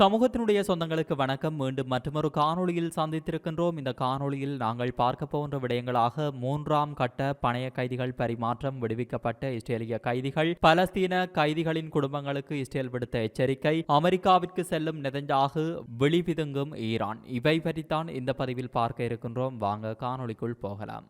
சமூகத்தினுடைய சொந்தங்களுக்கு வணக்கம். மீண்டும் மற்றொரு காணொளியில் சந்தித்திருக்கின்றோம். இந்த காணொளியில் நாங்கள் பார்க்க போன்ற விடயங்களாக மூன்றாம் கட்ட பணைய கைதிகள் பரிமாற்றம் விடுவிக்கப்பட்ட இஸ்ரேலிய கைதிகள் பலஸ்தீன கைதிகளின் குடும்பங்களுக்கு இஸ்ரேல் விடுத்த எச்சரிக்கை அமெரிக்காவிற்கு செல்லும் நெதஞ்சாகு விழிவிதுங்கும் ஈரான். இவை பற்றித்தான் இந்த பதிவில் பார்க்க இருக்கின்றோம். வாங்க காணொளிக்குள் போகலாம்.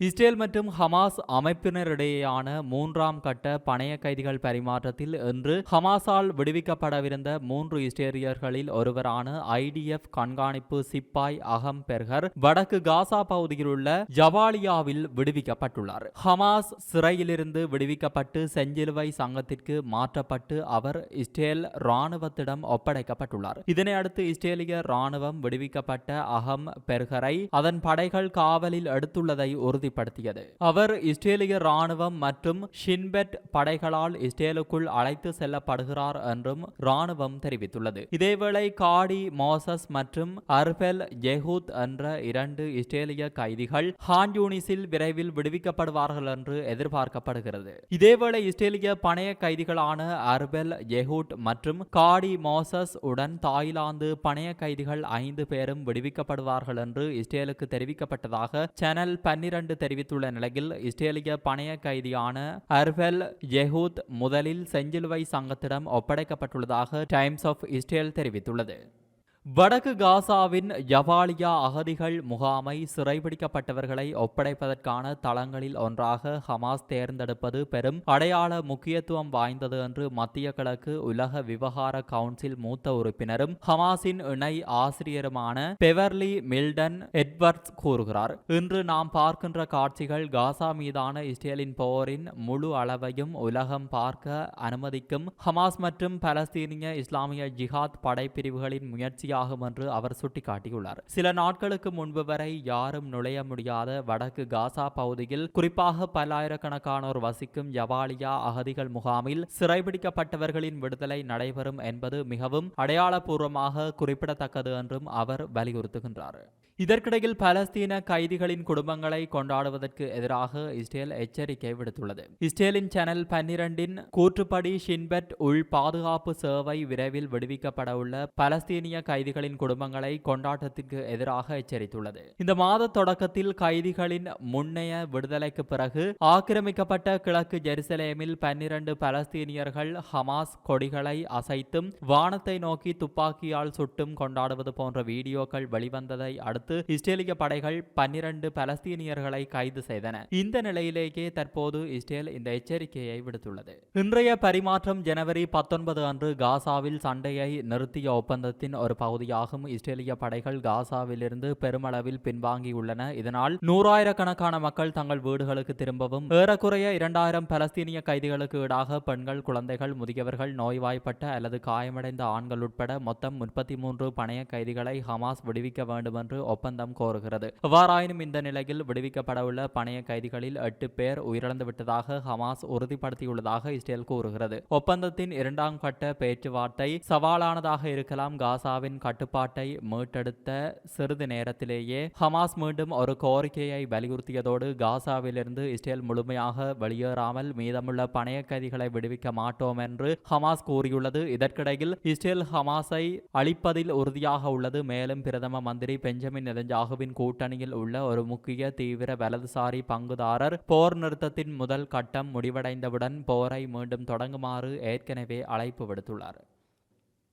இஸ்ரேல் மற்றும் ஹமாஸ் அமைப்பினரிடையேயான மூன்றாம் கட்ட பணைய கைதிகள் பரிமாற்றத்தில் இன்று ஹமாஸால் விடுவிக்கப்படவிருந்த மூன்று இஸ்ரேலியர்களில் ஒருவரான ஐடிஎஃப் கண்காணிப்பு சிப்பாய் அகம் பெர்கர் வடக்கு காசா பகுதியில் உள்ள ஜவாலியாவில் விடுவிக்கப்பட்டுள்ளார். ஹமாஸ் சிறையிலிருந்து விடுவிக்கப்பட்டு செஞ்சிலுவை சங்கத்திற்கு மாற்றப்பட்டு அவர் இஸ்ரேல் ராணுவத்திடம் ஒப்படைக்கப்பட்டுள்ளார். இதனை அடுத்து இஸ்ரேலிய ராணுவம் விடுவிக்கப்பட்ட அகம் பெர்கரை அதன் படைகள் காவலில் எடுத்துள்ளதை உறுதிப்படுத்தியது. அவர் இஸ்ரேலிய ராணுவம் மற்றும் ஷின்பெட் படைகளால் இஸ்ரேலுக்குள் அழைத்து செல்லப்படுகிறார் என்றும் ராணுவம் தெரிவித்துள்ளது. இதேவேளை காடி மோசஸ் மற்றும் அர்பெல் ஜெஹூத் என்ற இரண்டு இஸ்ரேலிய கைதிகள் ஹான்யூனிஸில் விரைவில் விடுவிக்கப்படுவார்கள் என்று எதிர்பார்க்கப்படுகிறது. இதேவேளை இஸ்ரேலிய பணைய கைதிகளான அர்பெல் ஜெஹூட் மற்றும் காடி மோசஸ் உடன் தாய்லாந்து பணைய கைதிகள் ஐந்து பேரும் விடுவிக்கப்படுவார்கள் என்று இஸ்ரேலுக்கு தெரிவிக்கப்பட்டதாக சேனல் பன்னிரண்டு தெரிவித்துள்ள நிலையில் இஸ்ரேலிய பணைய கைதியான அர்பெல் ஜெஹூத் முதலில் செஞ்சிலுவை சங்கத்திடம் ஒப்படைக்கப்பட்டுள்ளதாக டைம்ஸ் ஆஃப் இஸ்ரேல் தெரிவித்துள்ளது. வடக்கு காசாவின் ஜவாலியா அகதிகள் முகாமை சிறைபிடிக்கப்பட்டவர்களை ஒப்படைப்பதற்கான தளங்களில் ஒன்றாக ஹமாஸ் தேர்ந்தெடுப்பது பெரும் அடையாள முக்கியத்துவம் வாய்ந்தது என்று மத்திய கிழக்கு உலக விவகார கவுன்சில் மூத்த உறுப்பினரும் ஹமாஸின் இணை ஆசிரியருமான பெவர்லி மில்டன் எட்வர்ட்ஸ் கூறுகிறார். இன்று நாம் பார்க்கின்ற காட்சிகள் காசா மீதான இஸ்ரேலின் போரின் முழு அளவையும் உலகம் பார்க்க அனுமதிக்கும். ஹமாஸ் மற்றும் பலஸ்தீனிய இஸ்லாமிய ஜிஹாத் படைப்பிரிவுகளின் முயற்சியாகும் என்று அவர் சுட்டிக்காட்டியுள்ளார். சில நாட்களுக்கு முன்பு வரை யாரும் நுழைய முடியாத வடக்கு காசா பகுதியில் குறிப்பாக பல்லாயிரக்கணக்கானோர் வசிக்கும் யவாலியா அகதிகள் முகாமில் சிறைபிடிக்கப்பட்டவர்களின் விடுதலை நடைபெறும் என்பது மிகவும் அடையாளபூர்வமாக குறிப்பிடத்தக்கது என்றும் அவர் வலியுறுத்துகின்றார். இதற்கிடையில் பலஸ்தீன கைதிகளின் குடும்பங்களை கொண்டாடுவதற்கு எதிராக இஸ்ரேல் எச்சரிக்கை விடுத்துள்ளது. இஸ்ரேலின் சேனல் பன்னிரண்டின் கூற்றுப்படி ஷின்பெட் உள் பாதுகாப்பு சேவை விரைவில் விடுவிக்கப்பட உள்ள பலஸ்தீனிய கைதிகளின் குடும்பங்களை கொண்டாட்டத்திற்கு எதிராக எச்சரித்துள்ளது. இந்த மாத தொடக்கத்தில் கைதிகளின் முன்னைய விடுதலைக்கு பிறகு ஆக்கிரமிக்கப்பட்ட கிழக்கு ஜெருசலேமில் பன்னிரண்டு பலஸ்தீனியர்கள் ஹமாஸ் கொடிகளை அசைத்தும் வானத்தை நோக்கி துப்பாக்கியால் சுட்டும் கொண்டாடுவது போன்ற வீடியோக்கள் வெளிவந்ததை அடுத்து இஸ்ரேலிய படைகள் பன்னிரண்டு பலஸ்தீனியர்களை கைது செய்தன. இந்த நிலையிலேயே தற்போது இஸ்ரேல் இந்த எச்சரிக்கையை விடுத்துள்ளது. இன்றைய பரிமாற்றம் ஜனவரி பத்தொன்பது அன்று காசாவில் சண்டையை நிறுத்திய ஒப்பந்தத்தின் ஒரு பகுதியாகும் இஸ்ரேலிய படைகள் காசாவிலிருந்து பெருமளவில் பின்வாங்கியுள்ளன. இதனால் நூறாயிரக்கணக்கான மக்கள் தங்கள் வீடுகளுக்கு திரும்பவும் ஏறக்குறைய இரண்டாயிரம் பலஸ்தீனிய கைதிகளுக்கு ஈடாக பெண்கள் குழந்தைகள் முதியவர்கள் நோய்வாய்ப்பட்ட அல்லது காயமடைந்த ஆண்கள் உட்பட மொத்தம் முப்பத்தி மூன்று பணைய கைதிகளை ஹமாஸ் விடுவிக்க வேண்டும் என்று ஒப்பந்தம் கோருகிறது. எவ்வாறாயினும் இந்த நிலையில் விடுவிக்கப்படவுள்ள பணைய கைதிகளில் எட்டு பேர் உயிரிழந்து விட்டதாக ஹமாஸ் உறுதிப்படுத்தியுள்ளதாக இஸ்ரேல் கூறுகிறது. ஒப்பந்தத்தின் இரண்டாம் கட்ட பேச்சுவார்த்தை சவாலானதாக இருக்கலாம். காசாவின் கட்டுப்பாட்டை மீட்டெடுத்த சிறிது நேரத்திலேயே ஹமாஸ் மீண்டும் ஒரு கோரிக்கையை வலியுறுத்தியதோடு காசாவிலிருந்து இஸ்ரேல் முழுமையாக வெளியேறாமல் மீதமுள்ள பணைய கைதிகளை விடுவிக்க மாட்டோம் என்று ஹமாஸ் கூறியுள்ளது. இதற்கிடையில் இஸ்ரேல் ஹமாஸை அழிப்பதில் உறுதியாக உள்ளது. மேலும் பிரதம மந்திரி பெஞ்சமின் நெதஞ்சாகுவின் கூட்டணியில் உள்ள ஒரு முக்கிய தீவிர வலதுசாரி பங்குதாரர் போர் நிறுத்தத்தின் முதல் கட்டம் முடிவடைந்தவுடன் போரை மீண்டும் தொடங்குமாறு ஏற்கனவே அழைப்பு விடுத்துள்ளார்.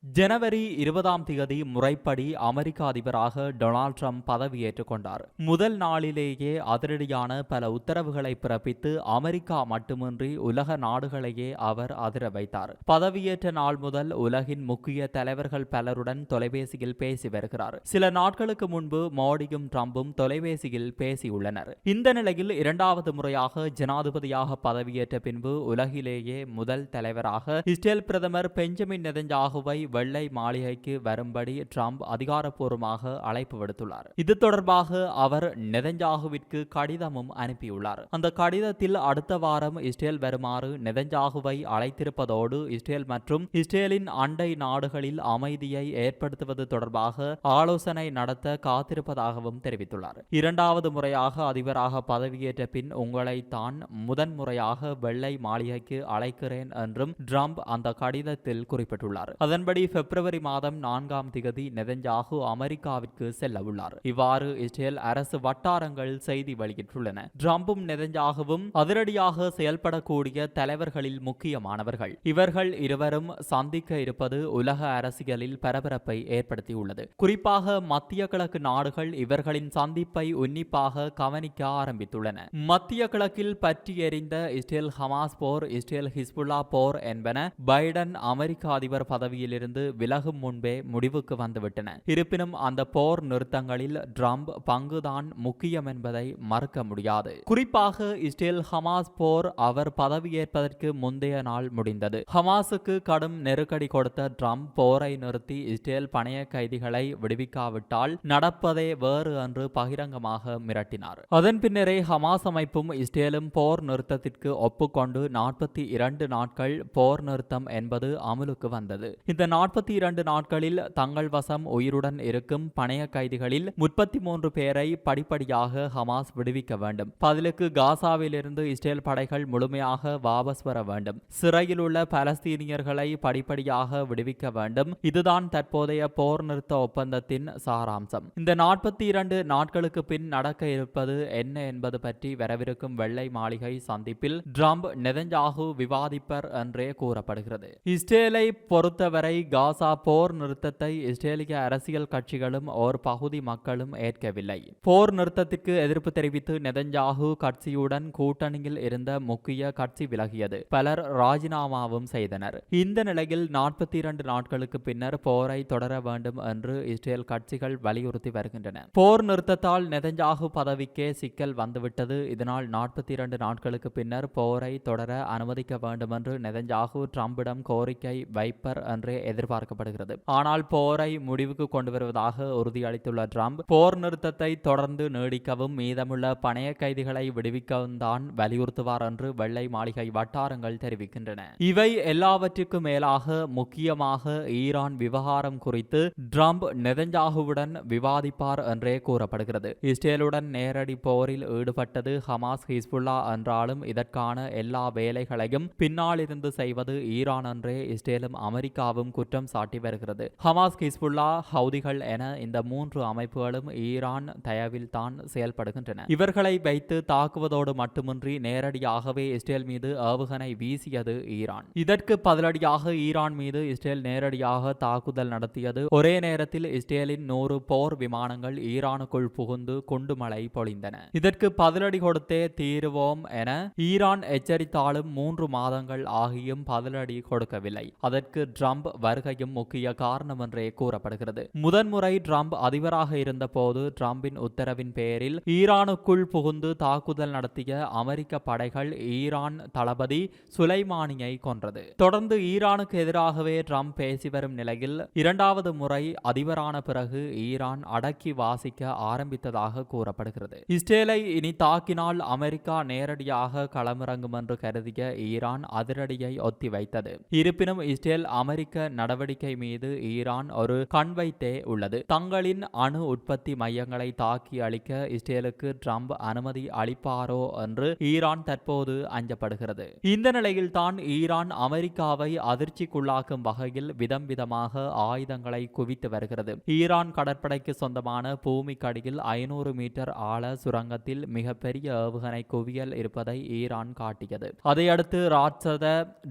ஜனவரி இருபதாம் தேதி முறைப்படி அமெரிக்க அதிபராக டொனால்ட் ட்ரம்ப் பதவியேற்றுக் கொண்டார். முதல் நாளிலேயே அதிரடியான பல உத்தரவுகளை பிறப்பித்து அமெரிக்கா மட்டுமின்றி உலக நாடுகளையே அவர் அதிர வைத்தார். பதவியேற்ற நாள் முதல் உலகின் முக்கிய தலைவர்கள் பலருடன் தொலைபேசியில் பேசி வருகிறார். சில நாட்களுக்கு முன்பு மோடியும் ட்ரம்பும் தொலைபேசியில் பேசியுள்ளனர். இந்த நிலையில் இரண்டாவது முறையாக ஜனாதிபதியாக பதவியேற்ற பின்பு உலகிலேயே முதல் தலைவராக இஸ்ரேல் பிரதமர் பெஞ்சமின் நெதஞ்சாகுவை வெள்ளை மாளிகைக்கு வரும்படி ட்ரம்ப் அதிகாரப்பூர்வமாக அழைப்பு விடுத்துள்ளார். இது தொடர்பாக அவர் நெதஞ்சாகுவிற்கு கடிதமும் அனுப்பியுள்ளார். அந்த கடிதத்தில் அடுத்த வாரம் இஸ்ரேல் வருமாறு நெதஞ்சாகுவை அழைத்திருப்பதோடு இஸ்ரேல் மற்றும் இஸ்ரேலின் அண்டை நாடுகளில் அமைதியை ஏற்படுத்துவது தொடர்பாக ஆலோசனை நடத்த காத்திருப்பதாகவும் தெரிவித்துள்ளார். இரண்டாவது முறையாக அதிபராக பதவியேற்ற பின் உங்களை தான் முதன் முறையாக வெள்ளை மாளிகைக்கு அழைக்கிறேன் என்றும் ட்ரம்ப் அந்த கடிதத்தில் குறிப்பிட்டுள்ளார். அதன்படி அதன்படி பிப்ரவரி மாதம் நான்காம் திகதி நெதஞ்சாகு அமெரிக்காவிற்கு செல்ல உள்ளார் இவ்வாறு இஸ்ரேல் அரசு வட்டாரங்கள் செய்தி வெளியிட்டுள்ளன. ட்ரம்பும் நெதஞ்சாகவும் அதிரடியாக செயல்படக்கூடிய தலைவர்களில் முக்கியமானவர்கள். இவர்கள் இருவரும் சந்திக்க இருப்பது உலக அரசியலில் பரபரப்பை ஏற்படுத்தியுள்ளது. குறிப்பாக மத்திய கிழக்கு நாடுகள் இவர்களின் சந்திப்பை உன்னிப்பாக கவனிக்க ஆரம்பித்துள்ளன. மத்திய கிழக்கில் பற்றி எறிந்த இஸ்ரேல் ஹமாஸ் போர் இஸ்ரேல் ஹிஸ்புல்லா போர் என்பன பைடன் அமெரிக்க அதிபர் பதவியிலிருந்து விலகும் முன்பே முடிவுக்கு வந்துவிட்டன. இருப்பினும் அந்த போர் நிறுத்தங்களில் ட்ரம்ப் பங்குதான் முக்கியம் என்பதை மறுக்க முடியாது. குறிப்பாக இஸ்ரேல் ஹமாஸ் போர் அவர் பதவியேற்பதற்கு முந்தைய நாள் முடிந்தது. ஹமாஸுக்கு கடும் நெருக்கடி கொடுத்த ட்ரம்ப் போரை நிறுத்தி இஸ்ரேல் பணைய கைதிகளை விடுவிக்காவிட்டால் நடப்பதே வேறு என்று பகிரங்கமாக மிரட்டினார். அதன் பின்னரே ஹமாஸ் அமைப்பும் இஸ்ரேலும் போர் நிறுத்தத்திற்கு ஒப்புக்கொண்டு நாற்பத்தி இரண்டு நாட்கள் போர் நிறுத்தம் என்பது அமலுக்கு வந்தது. இந்த நாற்பத்தி இரண்டு நாட்களில் தங்கள் வசம் உயிருடன் இருக்கும் பணைய கைதிகளில் முப்பத்தி மூன்று பேரை படிப்படியாக ஹமாஸ் விடுவிக்க வேண்டும். பதிலுக்கு காசாவிலிருந்து இஸ்ரேல் படைகள் முழுமையாக வாபஸ் வர வேண்டும். சிறையில் உள்ள பலஸ்தீனியர்களை படிப்படியாக விடுவிக்க வேண்டும். இதுதான் தற்போதைய போர் நிறுத்த ஒப்பந்தத்தின் சாராம்சம். இந்த நாற்பத்தி இரண்டு நாட்களுக்கு பின் நடக்க இருப்பது என்ன என்பது பற்றி வரவிருக்கும் வெள்ளை மாளிகை சந்திப்பில் ட்ரம்ப் நெதஞ்சாகு விவாதிப்பர் என்றே கூறப்படுகிறது. இஸ்ரேலை பொறுத்தவரை காசா போர் நிறுத்தத்தை இஸ்ரேலிய அரசியல் கட்சிகளும் ஓர் பகுதி மக்களும் ஏற்கவில்லை. போர் நிறுத்தத்திற்கு எதிர்ப்பு தெரிவித்து நெதஞ்சாகு கட்சியுடன் கூட்டணியில் இருந்த முக்கிய கட்சி விலகியது. பலர் ராஜினாமாவும் செய்தனர். இந்த நிலையில் நாற்பத்தி இரண்டு நாட்களுக்கு பின்னர் போரை தொடர வேண்டும் என்று இஸ்ரேல் கட்சிகள் வலியுறுத்தி வருகின்றன. போர் நிறுத்தத்தால் நெதஞ்சாகு பதவிக்கே சிக்கல் வந்துவிட்டது. இதனால் நாற்பத்தி இரண்டு நாட்களுக்கு பின்னர் போரை தொடர அனுமதிக்க வேண்டும் என்று நெதஞ்சாகு ட்ரம்பிடம் கோரிக்கை வைப்பர் என்றே எதிர்பார்க்கப்படுகிறது. ஆனால் போரை முடிவுக்கு கொண்டு வருவதாக உறுதியளித்துள்ள ட்ரம்ப் போர் நிறுத்தத்தை தொடர்ந்து நீடிக்கவும் மீதமுள்ள பணைய கைதிகளை விடுவிக்கவும் தான் வலியுறுத்துவார் என்று வெள்ளை மாளிகை வட்டாரங்கள் தெரிவிக்கின்றன. இவை எல்லாவற்றிற்கும் மேலாக முக்கியமாக ஈரான் விவகாரம் குறித்து ட்ரம்ப் நெதஞ்சாகுவுடன் விவாதிப்பார் என்றே கூறப்படுகிறது. இஸ்ரேலுடன் நேரடி போரில் ஈடுபட்டது ஹமாஸ் ஹிஸ்புல்லா என்றாலும் இதற்கான எல்லா வேலைகளையும் பின்னால் இருந்து செய்வது ஈரான் என்றே இஸ்ரேலும் அமெரிக்காவும் குற்றம் சாட்டி வருகிறது. ஹமாஸ் ஹிஸ்புல்லா ஹவுதிகள் என இந்த மூன்று அமைப்புகளும் ஈரான் தயவில் தான் செயல்படுகின்றன. இவர்களை வைத்து தாக்குவதோடு மட்டுமின்றி நேரடியாகவே இஸ்ரேல் மீது ஏவுகணை வீசியது ஈரான். இதற்கு பதிலடியாக ஈரான் மீது இஸ்ரேல் நேரடியாக தாக்குதல் நடத்தியது. ஒரே நேரத்தில் இஸ்ரேலின் நூறு போர் விமானங்கள் ஈரானுக்குள் புகுந்து குண்டுமலை பொழிந்தன. இதற்கு பதிலடி கொடுத்தே தீருவோம் என ஈரான் எச்சரித்தாலும் மூன்று மாதங்கள் ஆகியும் பதிலடி கொடுக்கவில்லை. அதற்கு ட்ரம்ப் வருகையும் முக்கிய காரணம் என்றே கூறப்படுகிறது. முதன்முறை டிரம்ப் அதிபராக இருந்தபோது டிரம்பின் உத்தரவின் பேரில் ஈரானுக்குள் புகுந்து தாக்குதல் நடத்திய அமெரிக்க படைகள் ஈரான் தளபதி சுலைமானியை கொன்றது. தொடர்ந்து ஈரானுக்கு எதிராகவே டிரம்ப் பேசி வரும் நிலையில் இரண்டாவது முறை அதிபரான பிறகு ஈரான் அடக்கி வாசிக்க ஆரம்பித்ததாக கூறப்படுகிறது. இஸ்ரேலை இனி தாக்கினால் அமெரிக்கா நேரடியாக களமிறங்கும் என்று கருதிய ஈரான் அதிரடியை ஒத்திவைத்தது. இருப்பினும் இஸ்ரேல் அமெரிக்க நடவடிக்கை மீது ஈரான் ஒரு கண் வைத்தே உள்ளது. தங்களின் அணு உற்பத்தி மையங்களை தாக்கி அளிக்க இஸ்ரேலுக்கு ட்ரம்ப் அனுமதி அளிப்பாரோ என்று ஈரான் தற்போது அஞ்சப்படுகிறது. இந்த நிலையில் தான் ஈரான் அமெரிக்காவை அதிர்ச்சிக்குள்ளாக்கும் வகையில் விதம் விதமாக ஆயுதங்களை குவித்து வருகிறது. ஈரான் கடற்படைக்கு சொந்தமான பூமிக்கடியில் ஐநூறு மீட்டர் ஆழ சுரங்கத்தில் மிகப்பெரிய ஏவுகணை குவியல் இருப்பதை ஈரான் காட்டியது. அதையடுத்து ராட்சத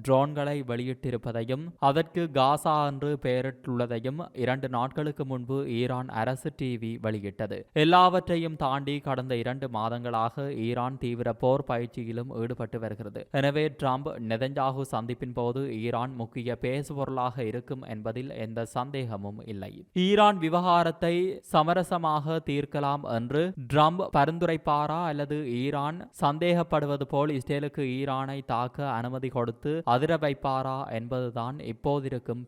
ட்ரோன்களை வெளியிட்டிருப்பதையும் அதற்கு காசா என்று பெயரிட்டுள்ளதையும் இரண்டு நாட்களுக்கு முன்பு ஈரான் அரசு டிவி வெளியிட்டது. எல்லாவற்றையும் தாண்டி கடந்த இரண்டு மாதங்களாக ஈரான் தீவிர போர் பயிற்சியிலும் ஈடுபட்டு வருகிறது. எனவே டிரம்ப் நெதஞ்சாகு சந்திப்பின் போது ஈரான் முக்கிய பேசுபொருளாக இருக்கும் என்பதில் எந்த சந்தேகமும் இல்லை. ஈரான் விவகாரத்தை சமரசமாக தீர்க்கலாம் என்று டிரம்ப் பரிந்துரைப்பாரா அல்லது ஈரான் சந்தேகப்படுவது போல் இஸ்ரேலுக்கு ஈரானை தாக்க அனுமதி கொடுத்து அதிர வைப்பாரா என்பதுதான் இப்போதிருக்கும்